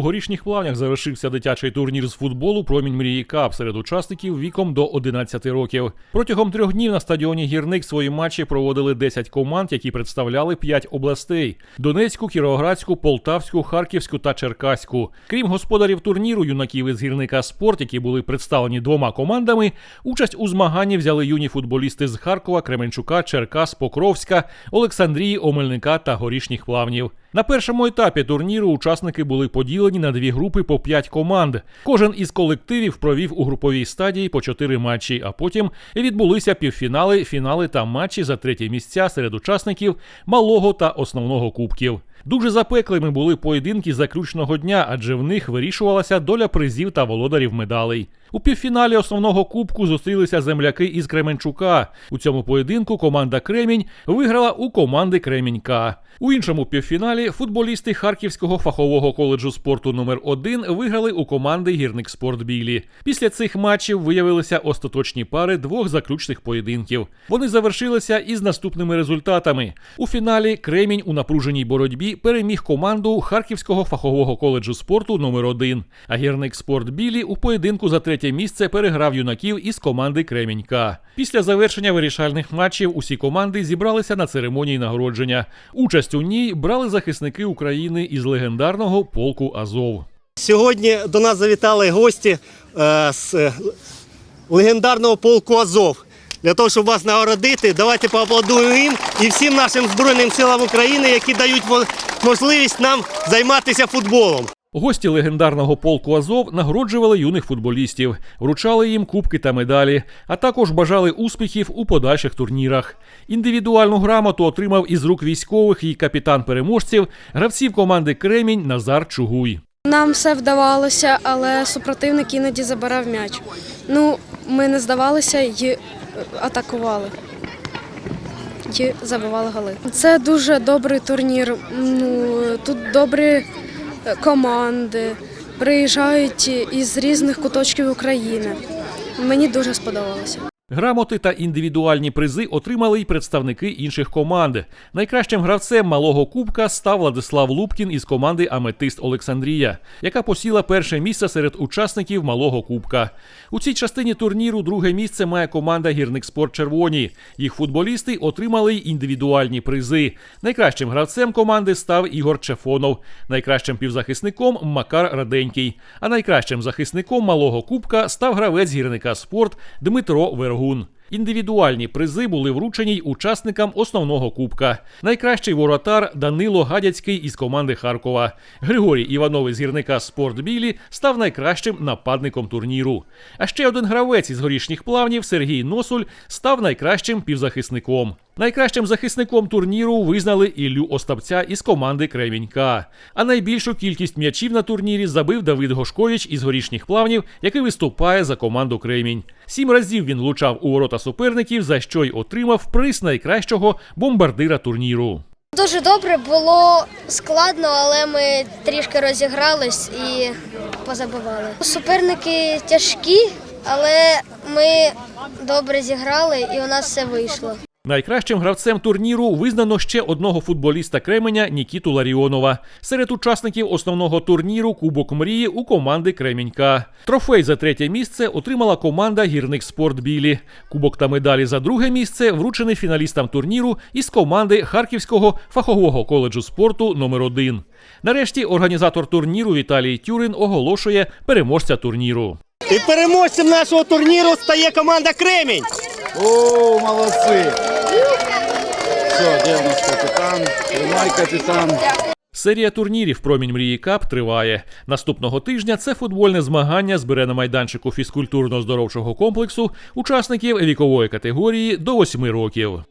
У горішніх плавнях завершився дитячий турнір з футболу Промінь мрії Кап серед учасників віком до 11 років. Протягом трьох днів на стадіоні Гірник свої матчі проводили 10 команд, які представляли 5 областей: Донецьку, Кіровоградську, Полтавську, Харківську та Черкаську. Крім господарів турніру, юнаків із гірника спорт, які були представлені двома командами. Участь у змаганні взяли юні футболісти з Харкова, Кременчука, Черкас, Покровська, Олександрії, Омельника та Горішніх плавнів. На першому етапі турніру учасники були поділені на дві групи по п'ять команд. Кожен із колективів провів у груповій стадії по чотири матчі, а потім відбулися півфінали, фінали та матчі за треті місця серед учасників малого та основного кубків. Дуже запеклими були поєдинки заключного дня, адже в них вирішувалася доля призів та володарів медалей. У півфіналі основного кубку зустрілися земляки із Кременчука. У цьому поєдинку команда Кремінь виграла у команди Кремінька. У іншому півфіналі футболісти Харківського фахового коледжу спорту номер 1 виграли у команди Гірник Спорт Білі. Після цих матчів виявилися остаточні пари двох заключних поєдинків. Вони завершилися із наступними результатами. У фіналі Кремінь у напруженій боротьбі переміг команду Харківського фахового коледжу спорту номер 1 А гірник Спорт Білі у поєдинку за третє місце переграв юнаків із команди Кремінька. Після завершення вирішальних матчів усі команди зібралися на церемонії нагородження. Участь у ній брали захисники України із легендарного полку Азов. Сьогодні до нас завітали гості е, з е, легендарного полку Азов. Для того, щоб вас нагородити, давайте поаплодуємо їм і всім нашим Збройним силам України, які дають можливість нам займатися футболом. Гості легендарного полку Азов нагороджували юних футболістів, вручали їм кубки та медалі, а також бажали успіхів у подальших турнірах. Індивідуальну грамоту отримав із рук військових і капітан переможців гравців команди Кремінь Назар Чугуй. Нам все вдавалося, але супротивник іноді забирав м'яч. Ну, ми не здавалися і е, атакували. І забивали голи. Це дуже добрий турнір. Ну, тут добрі команди. Приїжджають із різних куточків України. Мені дуже сподобалося. Грамоти та індивідуальні призи отримали й представники інших команд. Найкращим гравцем малого кубка став Владислав Лупкін із команди Аметист Олександрія, яка посіла перше місце серед учасників малого кубка. У цій частині турніру друге місце має команда Гірник Спорт Червоні. Їх футболісти отримали й індивідуальні призи. Найкращим гравцем команди став Ігор Чефонов, найкращим півзахисником Макар Раденький. А найкращим захисником малого кубка став гравець гірника спорт Дмитро Вергун. Індивідуальні призи були вручені й учасникам основного кубка. Найкращий воротар Данило Гадяцький із команди Харкова. Григорій Іванов із гірника Спортбілі став найкращим нападником турніру. А ще один гравець із горішніх плавнів Сергій Носуль став найкращим півзахисником. Найкращим захисником турніру визнали Іллю Остапця із команди Кремінька. А найбільшу кількість м'ячів на турнірі забив Давид Гошкович із горішніх плавнів, який виступає за команду Кремінь. Сім разів він влучав у ворота суперників, за що й отримав приз найкращого бомбардира турніру. Дуже добре, було складно, але ми трішки розігрались і позабивали. Суперники тяжкі, але ми добре зіграли і у нас все вийшло. Найкращим гравцем турніру визнано ще одного футболіста Кременя Нікіту Ларіонова. Серед учасників основного турніру Кубок мрії у команди Кремінька. Трофей за третє місце отримала команда Гірник Спорт Білі. Кубок та медалі за друге місце вручений фіналістам турніру із команди Харківського фахового коледжу спорту номер 1 Нарешті організатор турніру Віталій Тюрин оголошує переможця турніру. І переможцем нашого турніру стає команда Кремінь. О, молодцы! Все, де у нас капітан? Тримай, капітан. Серія турнірів Промінь мрії Кап триває. Наступного тижня це футбольне змагання збере на майданчику фізкультурно-здоровчого комплексу учасників вікової категорії до 8 років.